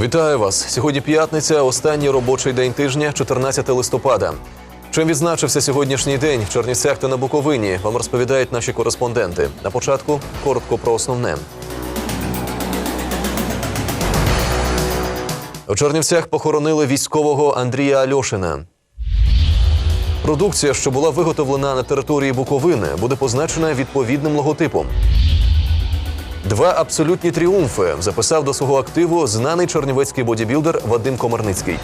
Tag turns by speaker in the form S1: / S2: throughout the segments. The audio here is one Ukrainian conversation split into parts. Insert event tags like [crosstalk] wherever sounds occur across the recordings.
S1: Вітаю вас! Сьогодні п'ятниця, останній робочий день тижня, 14 листопада. Чим відзначився сьогоднішній день в Чернівцях та на Буковині? Вам розповідають наші кореспонденти. На початку коротко про основне. У Чернівцях похоронили військового Андрія Альошина. Продукція, що була виготовлена на території Буковини, буде позначена відповідним логотипом. Два абсолютні тріумфи записав до свого активу знаний чернівецький бодібілдер Вадим Комарницький.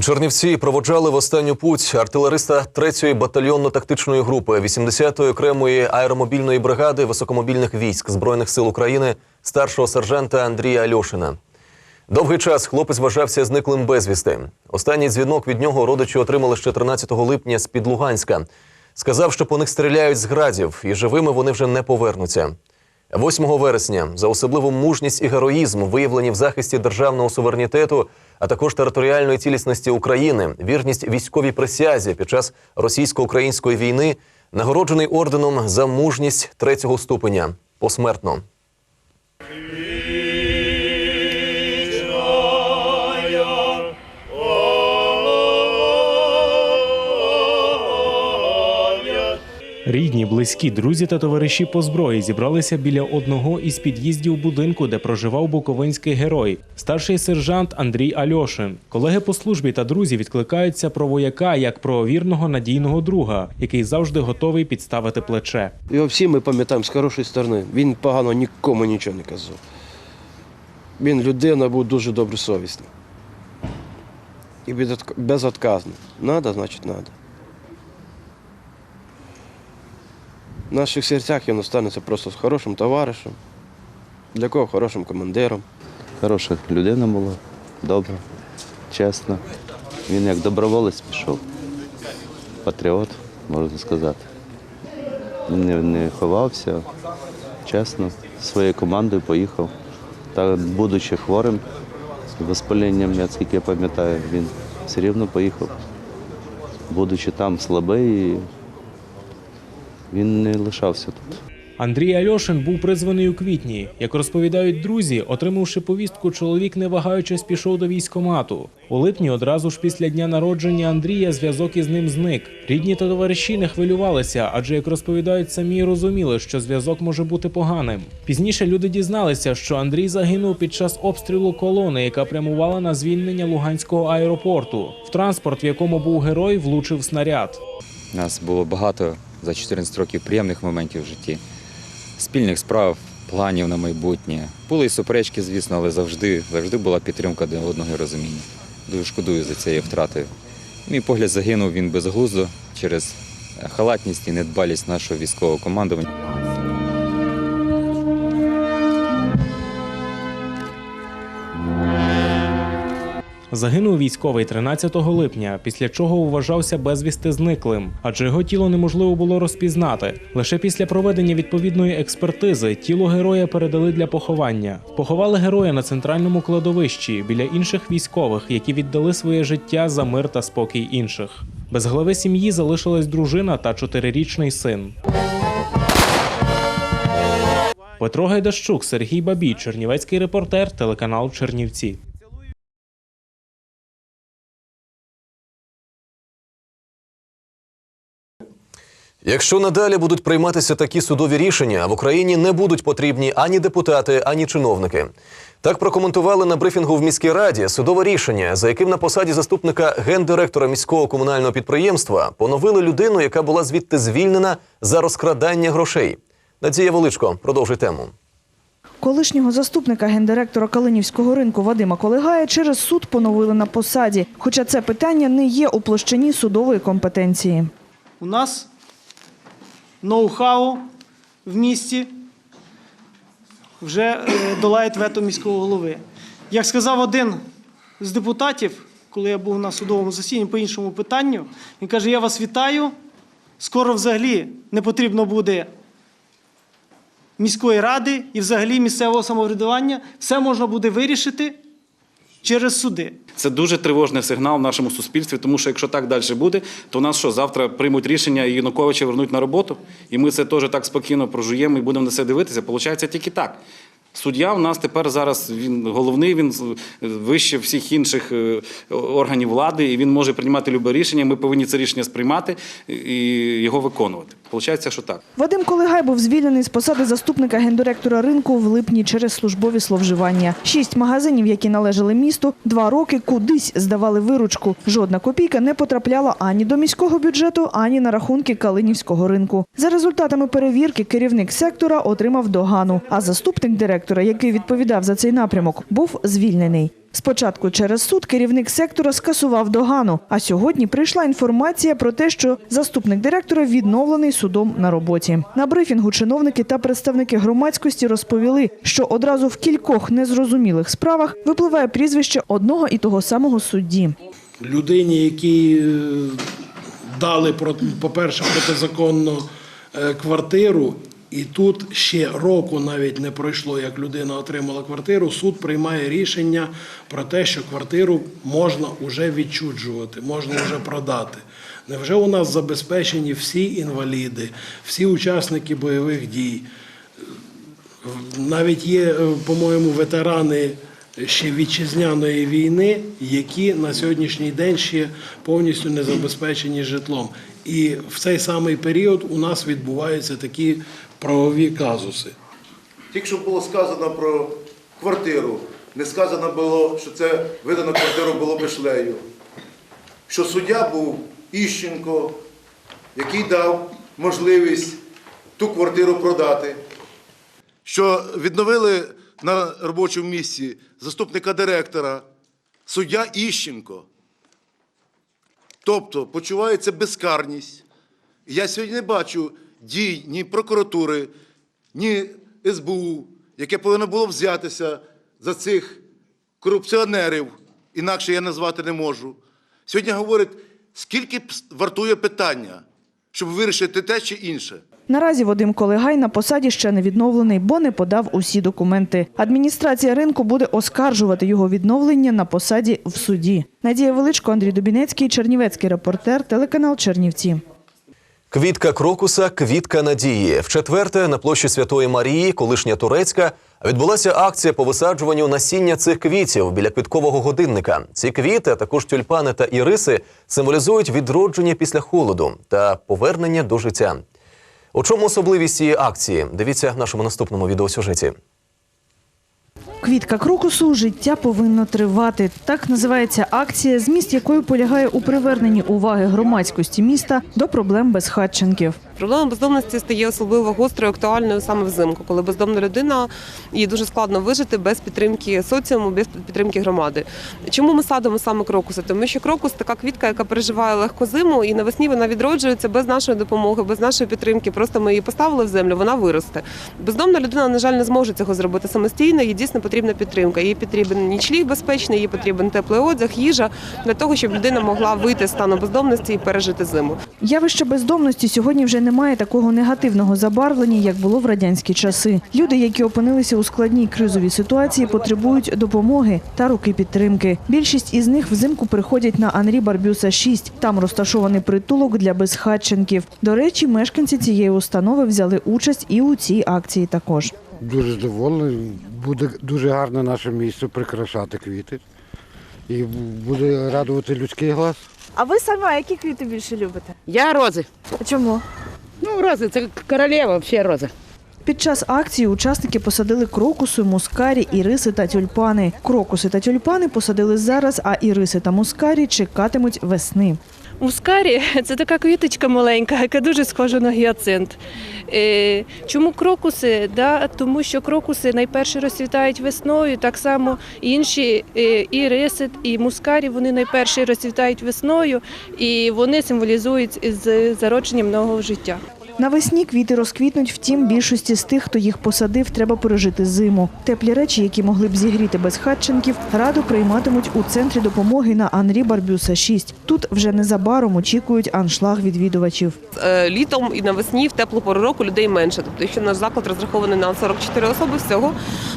S1: Чернівці проводжали в останню путь артилериста 3-ї батальйонно-тактичної групи 80-ї окремої аеромобільної бригади високомобільних військ Збройних сил України старшого сержанта Андрія Альошина. Довгий час хлопець вважався зниклим безвісти. Останній дзвінок від нього родичі отримали ще 13 липня з під Луганська. Сказав, що по них стріляють з градів, і живими вони вже не повернуться. 8 вересня за особливу мужність і героїзм, виявлені в захисті державного суверенітету, а також територіальної цілісності України, вірність військовій присязі під час російсько-української війни, нагороджений орденом за мужність третього ступеня посмертно.
S2: Рідні, близькі, друзі та товариші по зброї зібралися біля одного із під'їздів будинку, де проживав буковинський герой, старший сержант Андрій Альошин. Колеги по службі та друзі відкликаються про вояка як про вірного надійного друга, який завжди готовий підставити плече.
S3: Його всі ми пам'ятаємо з хорошої сторони. Він погано нікому нічого не казав. Він людина був дуже добросовісний. І безотк- безотказний. Надо, значить, надо. В наших серцях він останеться просто з хорошим товаришем, для кого хорошим командиром.
S4: Хороша людина була, добра, чесна. Він як доброволець пішов. Патріот, можна сказати. Він не, не ховався, чесно, своєю командою поїхав. Та, будучи хворим, з воспаленням, я скільки я пам'ятаю, він все рівно поїхав. Будучи там слабий, він не лишався тут.
S2: Андрій Альошин був призваний у квітні. Як розповідають друзі, отримавши повістку, чоловік, не вагаючись, пішов до військкомату. У липні, одразу ж після дня народження Андрія, зв'язок із ним зник. Рідні та товариші не хвилювалися, адже як розповідають самі, розуміли, що зв'язок може бути поганим. Пізніше люди дізналися, що Андрій загинув під час обстрілу колони, яка прямувала на звільнення Луганського аеропорту. В транспорт, в якому був герой, влучив снаряд.
S5: У нас було багато за 14 років приємних моментів в житті, спільних справ, планів на майбутнє. Були і суперечки, звісно, але завжди, завжди була підтримка один одного і розуміння. Дуже шкодую за цієї втрати. Мій погляд загинув він безглуздо через халатність і недбалість нашого військового командування.
S2: Загинув військовий 13 липня, після чого вважався безвісти зниклим, адже його тіло неможливо було розпізнати. Лише після проведення відповідної експертизи тіло героя передали для поховання. Поховали героя на центральному кладовищі біля інших військових, які віддали своє життя за мир та спокій інших. Без глави сім'ї залишилась дружина та чотирирічний син. Петро Гайдащук, Сергій Бабій, Чернівецький репортер, телеканал Чернівці.
S1: Якщо надалі будуть прийматися такі судові рішення, в Україні не будуть потрібні ані депутати, ані чиновники. Так прокоментували на брифінгу в міській раді судове рішення, за яким на посаді заступника гендиректора міського комунального підприємства поновили людину, яка була звідти звільнена за розкрадання грошей. Надія Величко продовжує тему.
S6: Колишнього заступника гендиректора Калинівського ринку Вадима Колегая через суд поновили на посаді, хоча це питання не є у площині судової компетенції.
S7: У нас ноу-хау в місті вже е, долають вето міського голови. Як сказав один з депутатів, коли я був на судовому засіданні по іншому питанню, він каже: Я вас вітаю. Скоро взагалі не потрібно буде міської ради і взагалі місцевого самоврядування. Все можна буде вирішити через суди.
S8: Це дуже тривожний сигнал в нашому суспільстві, тому що якщо так далі буде, то у нас що завтра приймуть рішення і Януковича вернуть на роботу, і ми це теж так спокійно прожуємо і будемо на це дивитися. Получається тільки так. Суддя в нас тепер зараз він головний, він вище всіх інших е, органів влади, і він може приймати любе рішення. Ми повинні це рішення сприймати і його виконувати. Получається, що так.
S6: Вадим Колигай був звільнений з посади заступника гендиректора ринку в липні через службові зловживання. Шість магазинів, які належали місту, два роки кудись здавали виручку. Жодна копійка не потрапляла ані до міського бюджету, ані на рахунки Калинівського ринку. За результатами перевірки керівник сектора отримав догану, а заступник директора, який відповідав за цей напрямок, був звільнений. Спочатку через суд керівник сектора скасував догану, а сьогодні прийшла інформація про те, що заступник директора відновлений судом на роботі. На брифінгу чиновники та представники громадськості розповіли, що одразу в кількох незрозумілих справах випливає прізвище одного і того самого судді.
S9: людині, якій е, дали, про- по-перше, протизаконно е, квартиру, і тут ще року навіть не пройшло, як людина отримала квартиру, суд приймає рішення про те, що квартиру можна вже відчуджувати, можна вже продати. Невже у нас забезпечені всі інваліди, всі учасники бойових дій? Навіть є, е, по-моєму, ветерани ще вітчизняної війни, які на сьогоднішній день ще повністю не забезпечені житлом. І в цей самий період у нас відбуваються такі правові казуси.
S10: Тільки що було сказано про квартиру, не сказано було, що це видано квартиру було Бешлею. Що суддя був Іщенко, який дав можливість ту квартиру продати. Що відновили на робочому місці заступника директора суддя Іщенко. Тобто почувається безкарність. Я сьогодні не бачу дій ні прокуратури, ні СБУ, яке повинно було взятися за цих корупціонерів, інакше я назвати не можу. Сьогодні говорить, скільки вартує питання, щоб вирішити те чи інше.
S6: Наразі Вадим Колигай на посаді ще не відновлений, бо не подав усі документи. Адміністрація ринку буде оскаржувати його відновлення на посаді в суді. Надія Величко, Андрій Дубінецький, Чернівецький репортер, телеканал Чернівці.
S1: Квітка крокуса, квітка надії. В четверте на площі Святої Марії, колишня турецька, відбулася акція по висаджуванню насіння цих квітів біля квіткового годинника. Ці квіти, а також тюльпани та іриси, символізують відродження після холоду та повернення до життя. У чому особливість цієї акції? Дивіться в нашому наступному відеосюжеті.
S6: Квітка крокусу життя повинно тривати. Так називається акція, зміст якої полягає у приверненні уваги громадськості міста до проблем безхатченків.
S11: Проблема бездомності стає особливо гострою, актуальною саме взимку, коли бездомна людина їй дуже складно вижити без підтримки соціуму, без підтримки громади. Чому ми садимо саме крокуси? Тому що крокус така квітка, яка переживає легко зиму, і навесні вона відроджується без нашої допомоги, без нашої підтримки. Просто ми її поставили в землю, вона виросте. Бездомна людина, на жаль, не зможе цього зробити самостійно. Їй дійсно потрібна підтримка. Їй потрібен нічліг безпечний, їй потрібен теплий одяг, їжа для того, щоб людина могла вийти з стану бездомності і пережити зиму.
S6: Явище бездомності сьогодні вже не має такого негативного забарвлення, як було в радянські часи. Люди, які опинилися у складній кризовій ситуації, потребують допомоги та руки підтримки. Більшість із них взимку приходять на Анрі Барбюса 6. Там розташований притулок для безхатченків. До речі, мешканці цієї установи взяли участь і у цій акції також.
S12: Дуже задоволений. Буде дуже гарно наше місце прикрашати квіти. І буде радувати людський глаз.
S6: А ви сама які квіти більше любите?
S13: Я рози.
S6: А Чому?
S13: Ну, рози, це королева, всі рози.
S6: Під час акції учасники посадили крокуси, мускарі, іриси та тюльпани. Крокуси та тюльпани посадили зараз, а іриси та мускарі чекатимуть весни.
S14: Мускарі [laughs] це така квіточка маленька, яка дуже схожа на гіацинт. Е, Чому крокуси? Тому що крокуси найперше розцвітають весною, так само інші е, і риси, і мускарі вони найперше розцвітають весною, і вони символізують з зародженням нового життя.
S6: Навесні квіти розквітнуть, втім, більшості з тих, хто їх посадив, треба пережити зиму. Теплі речі, які могли б зігріти безхатченків, радо прийматимуть у центрі допомоги на Анрі Барбюса 6. Тут вже незабаром очікують аншлаг відвідувачів.
S11: Е, Літом і навесні в теплу пору року людей менше. Тобто, якщо наш заклад розрахований на 44 особи всього,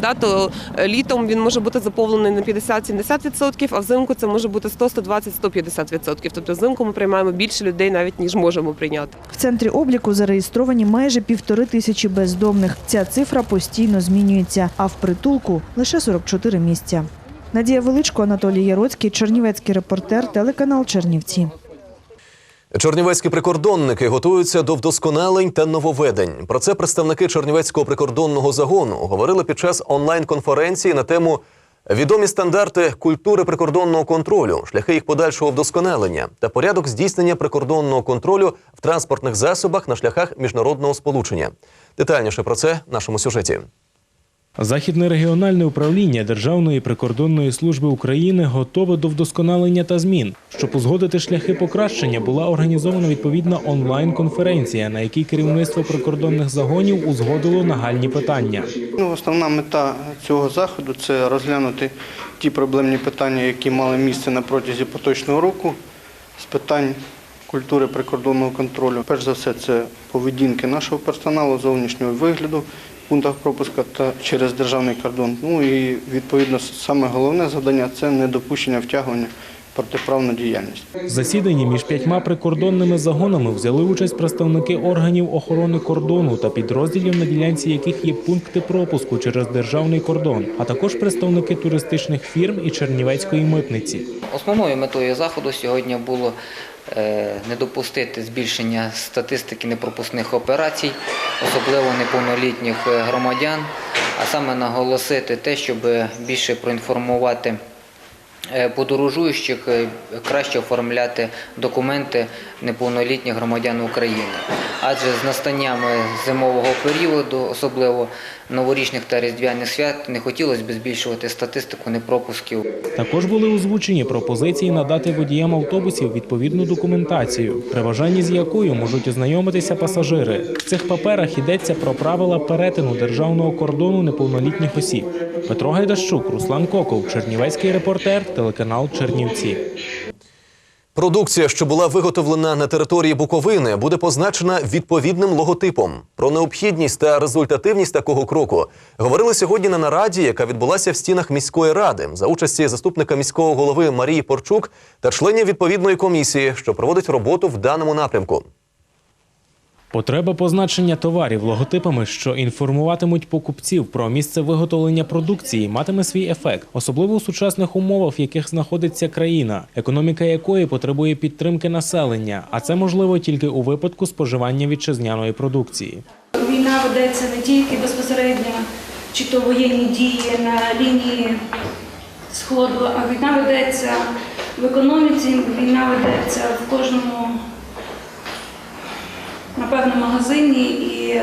S11: да, то е, літом він може бути заповнений на 50-70%, а взимку це може бути 100, 120, 150%. Тобто взимку ми приймаємо більше людей навіть ніж можемо прийняти.
S6: В центрі обліку зареєстровані майже півтори тисячі бездомних. Ця цифра постійно змінюється, а в притулку лише 44 місця. Надія Величко, Анатолій Яроцький, Чернівецький репортер, телеканал Чернівці.
S1: Чернівецькі прикордонники готуються до вдосконалень та нововведень. Про це представники Чернівецького прикордонного загону говорили під час онлайн-конференції на тему відомі стандарти культури прикордонного контролю, шляхи їх подальшого вдосконалення та порядок здійснення прикордонного контролю в транспортних засобах на шляхах міжнародного сполучення. Детальніше про це в нашому сюжеті.
S2: Західне регіональне управління Державної прикордонної служби України готове до вдосконалення та змін. Щоб узгодити шляхи покращення, була організована відповідна онлайн-конференція, на якій керівництво прикордонних загонів узгодило нагальні питання.
S15: Ну, основна мета цього заходу це розглянути ті проблемні питання, які мали місце на протязі поточного року з питань культури прикордонного контролю. Перш за все, це поведінки нашого персоналу, зовнішнього вигляду пунктах пропуска та через державний кордон. Ну і відповідно саме головне завдання це недопущення втягування протиправну діяльність.
S2: В засіданні між п'ятьма прикордонними загонами взяли участь представники органів охорони кордону та підрозділів, на ділянці яких є пункти пропуску через державний кордон, а також представники туристичних фірм і Чернівецької митниці.
S16: Основною метою заходу сьогодні було е, не допустити збільшення статистики непропускних операцій, особливо неповнолітніх е, громадян, а саме наголосити те, щоб більше проінформувати подорожуючих, е, краще оформляти документи неповнолітніх громадян України. Адже з настанням е, зимового періоду, особливо новорічних та різдвяних свят, не хотілося б збільшувати статистику непропусків.
S2: Також були озвучені пропозиції надати водіям автобусів відповідну документацію, при бажанні з якою можуть ознайомитися пасажири. В цих паперах йдеться про правила перетину державного кордону неповнолітніх осіб. Петро Гайдащук, Руслан Коков, Чернівецький репортер, телеканал Чернівці.
S1: Продукція, що була виготовлена на території Буковини, буде позначена відповідним логотипом. Про необхідність та результативність такого кроку говорили сьогодні на нараді, яка відбулася в стінах міської ради за участі заступника міського голови Марії Порчук та членів відповідної комісії, що проводить роботу в даному напрямку.
S2: Потреба позначення товарів логотипами, що інформуватимуть покупців про місце виготовлення продукції, матиме свій ефект, особливо у сучасних умовах, в яких знаходиться країна, економіка якої потребує підтримки населення, а це можливо тільки у випадку споживання вітчизняної продукції.
S17: Війна ведеться не тільки безпосередньо, чи то воєнні дії на лінії Сходу, а війна ведеться в економіці, війна ведеться в кожному, напевно, магазині і е,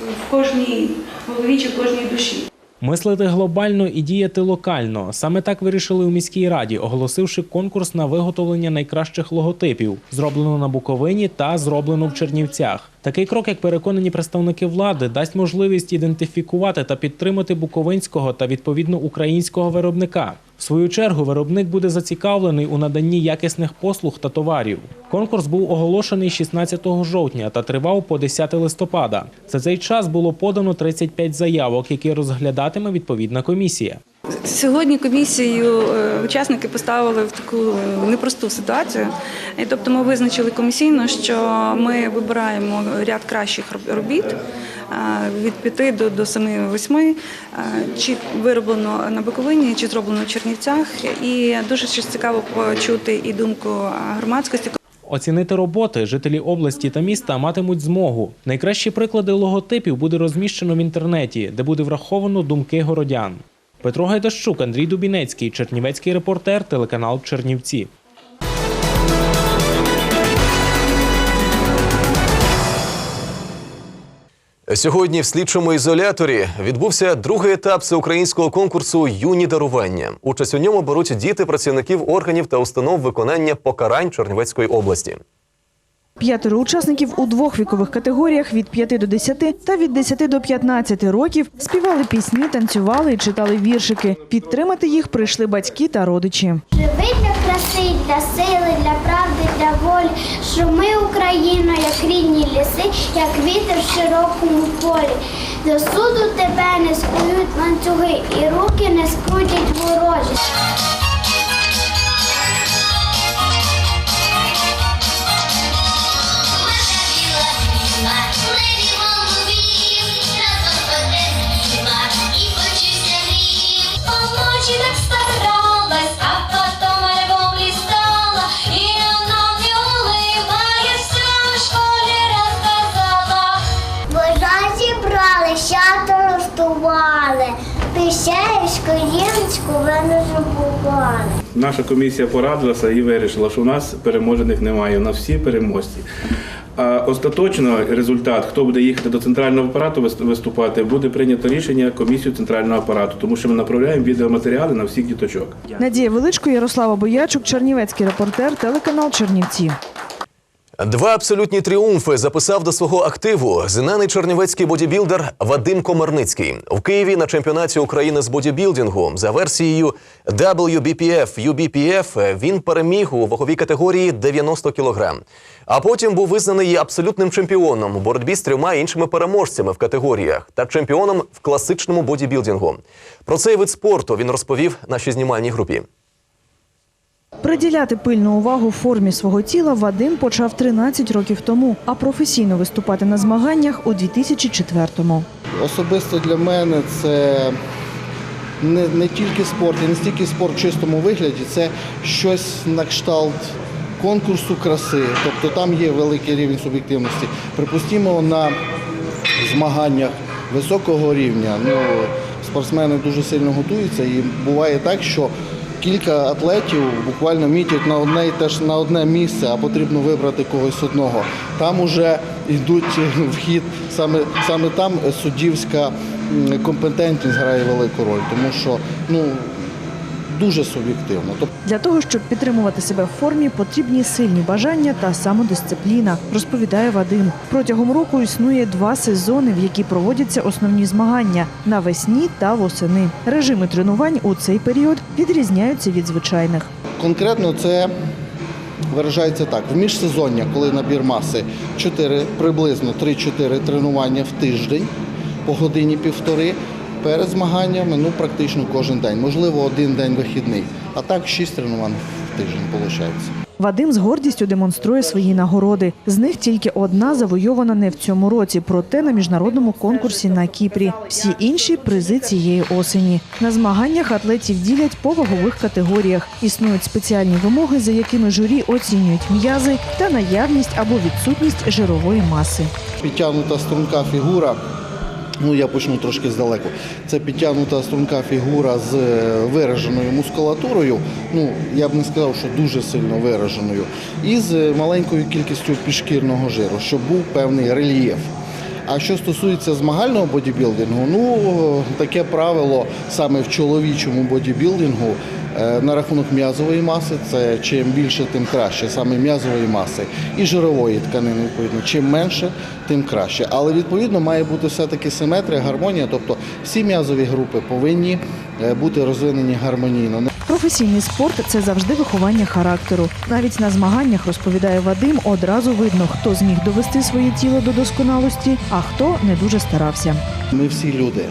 S17: в кожній голові чи в кожній душі.
S2: Мислити глобально і діяти локально. Саме так вирішили у міській раді, оголосивши конкурс на виготовлення найкращих логотипів, зроблено на Буковині та зроблено в Чернівцях. Такий крок, як переконані представники влади, дасть можливість ідентифікувати та підтримати буковинського та відповідно українського виробника. В свою чергу виробник буде зацікавлений у наданні якісних послуг та товарів. Конкурс був оголошений 16 жовтня та тривав по 10 листопада. За цей час було подано 35 заявок, які розглядатиме відповідна комісія.
S17: Сьогодні комісію е, учасники поставили в таку е, непросту ситуацію. І, Тобто ми визначили комісійно, що ми вибираємо ряд кращих робіт е, від 5 до, до 7-8, е, чи вироблено на Буковині, чи зроблено в Чернівцях. І дуже цікаво почути і думку громадськості.
S2: Оцінити роботи жителі області та міста матимуть змогу. Найкращі приклади логотипів буде розміщено в інтернеті, де буде враховано думки городян. Петро Гайдащук, Андрій Дубінецький, Чернівецький репортер, телеканал Чернівці.
S1: Сьогодні в слідчому ізоляторі відбувся другий етап всеукраїнського конкурсу Юні дарування. Участь у ньому беруть діти працівників органів та установ виконання покарань Чернівецької області.
S6: П'ятеро учасників у двох вікових категоріях від 5 до 10 та від 10 до 15 років співали пісні, танцювали і читали віршики. Підтримати їх прийшли батьки та родичі.
S18: Живи для краси, для сили, для правди, для волі. Що ми Україна, як рідні ліси, як вітер в широкому полі. До суду тебе не скують ланцюги, і руки не скрутять ворожі. Забували.
S8: Наша комісія порадилася і вирішила, що у нас переможених немає, у нас всі переможці. А остаточно результат, хто буде їхати до центрального апарату виступати, буде прийнято рішення комісію центрального апарату, тому що ми направляємо відеоматеріали на всіх діточок.
S6: Надія Величко, Ярослава Боячук, Чернівецький репортер, телеканал Чернівці.
S1: Два абсолютні тріумфи записав до свого активу знаний чернівецький бодібілдер Вадим Комарницький в Києві на чемпіонаті України з бодібілдингу за версією WBPF UBPF Він переміг у ваговій категорії 90 кг. А потім був визнаний абсолютним чемпіоном у боротьбі з трьома іншими переможцями в категоріях та чемпіоном в класичному бодібілдингу. Про цей вид спорту він розповів нашій знімальній групі.
S6: Приділяти пильну увагу формі свого тіла Вадим почав 13 років тому, а професійно виступати на змаганнях у 2004-му.
S19: Особисто для мене це не, не тільки спорт, і не стільки спорт в чистому вигляді, це щось на кшталт конкурсу краси. Тобто там є великий рівень суб'єктивності. Припустімо, на змаганнях високого рівня ну, спортсмени дуже сильно готуються, і буває так, що кілька атлетів буквально мітять на одне і теж на одне місце, а потрібно вибрати когось одного. Там уже йдуть [laughs] вхід, саме, саме там суддівська компетентність грає велику роль, тому що ну, дуже суб'єктивно.
S6: Для того, щоб підтримувати себе в формі, потрібні сильні бажання та самодисципліна, розповідає Вадим. Протягом року існує два сезони, в які проводяться основні змагання навесні та восени. Режими тренувань у цей період відрізняються від звичайних.
S19: Конкретно це виражається так: в міжсезоння, коли набір маси 4, приблизно 3-4 тренування в тиждень по годині півтори. Перед змаганнями ну практично кожен день, можливо, один день вихідний. А так 6 тренувань в тиждень виходить.
S6: Вадим з гордістю демонструє свої нагороди. З них тільки одна завойована не в цьому році, проте на міжнародному конкурсі на Кіпрі. Всі інші призи цієї осені. На змаганнях атлетів ділять по вагових категоріях. Існують спеціальні вимоги, за якими журі оцінюють м'язи та наявність або відсутність жирової маси.
S19: Підтягнута струнка фігура. Ну, я почну трошки здалеку. Це підтягнута струнка фігура з е, вираженою мускулатурою. Ну, я б не сказав, що дуже сильно вираженою, і з е, маленькою кількістю підшкірного жиру, щоб був певний рельєф. А що стосується змагального бодібілдингу, ну таке правило саме в чоловічому бодібілдингу е, на рахунок м'язової маси, це чим більше, тим краще, саме м'язової маси і жирової тканини, відповідно, чим менше, тим краще. Але відповідно має бути все-таки симетрія, гармонія, тобто всі м'язові групи повинні е, бути розвинені гармонійно.
S6: Професійний спорт це завжди виховання характеру. Навіть на змаганнях розповідає Вадим, одразу видно, хто зміг довести своє тіло до досконалості, а хто не дуже старався.
S19: Ми всі люди.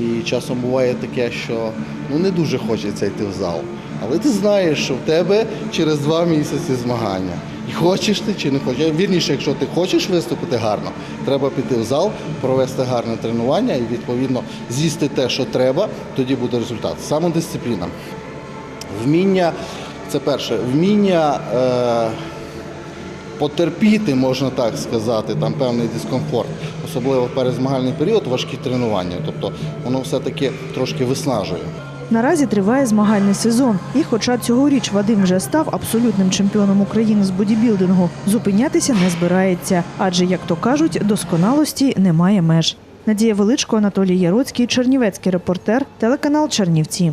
S19: І часом буває таке, що ну не дуже хочеться йти в зал. Але ти знаєш, що в тебе через два місяці змагання. І хочеш ти чи не хочеш. Вірніше, якщо ти хочеш виступити гарно, треба піти в зал, провести гарне тренування і відповідно з'їсти те, що треба, тоді буде результат. Самодисципліна. Вміння, це перше, вміння. Е- потерпіти, можна так сказати, там певний дискомфорт, особливо перезмагальний період, важкі тренування. Тобто воно все-таки трошки виснажує.
S6: Наразі триває змагальний сезон. І хоча цьогоріч Вадим вже став абсолютним чемпіоном України з бодібілдингу, зупинятися не збирається. Адже, як то кажуть, досконалості немає меж. Надія Величко, Анатолій Яроцький, Чернівецький репортер, телеканал Чернівці.